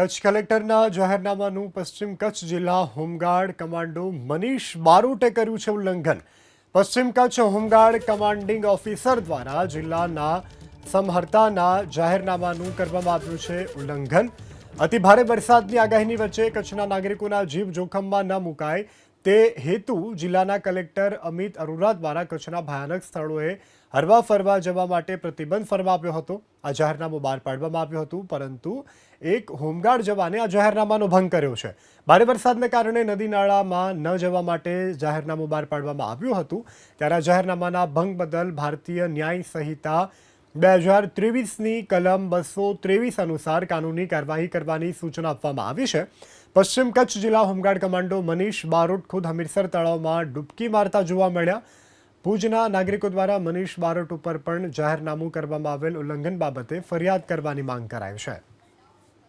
કચ્છ કલેક્ટરના જાહેરનામાનું પશ્ચિમ કચ્છ જિલ્લા home guard commando Manish બારોટે કર્યું છે ઉલ્લંઘન. પશ્ચિમ કચ્છ હોમગાર્ડ કમાન્ડિંગ ઓફિસર દ્વારા જિલ્લાના સમહર્તાના જાહેરનામાનું કરવામાં આવ્યું છે ઉલ્લંઘન. અતિભારે વરસાદની આગાહીની વચ્ચે કચ્છના નાગરિકોના જીવ જોખમમાં ન મુકાય. તે હેતુ જિલ્લાના કલેક્ટર અમિત અરોરા દ્વારા કચ્છના ભયાનક સ્થળોએ હરવા ફરવા જવા માટે પ્રતિબંધ ફરમાવ્યો હતો. આ જાહેરનામું બહાર પાડવામાં આવ્યું હતું, પરંતુ એક હોમગાર્ડ જવાને આ જાહેરનામાનો ભંગ કર્યો છે. ભારે વરસાદને કારણે નદી નાળામાં ન જવા માટે જાહેરનામું બહાર પાડવામાં આવ્યું હતું. ત્યારે આ જાહેરનામાના ભંગ બદલ ભારતીય ન્યાય સંહિતા બે હજાર ત્રેવીસની કલમ બસો ત્રેવીસ અનુસાર કાનૂની કાર્યવાહી કરવાની સૂચના આપવામાં આવી છે. પશ્ચિમ કચ્છ જિલ્લા હોમગાર્ડ કમાન્ડો મનીષ બારોટ ખુદ હમીરસર તળાવમાં ડૂબકી મારતા જોવા મળ્યા. ભુજના નાગરિકો દ્વારા મનીષ બારોટ ઉપર પણ જાહેરનામું કરવામાં આવેલ ઉલ્લંઘન બાબતે ફરિયાદ કરવાની માંગ કરાઈ છે.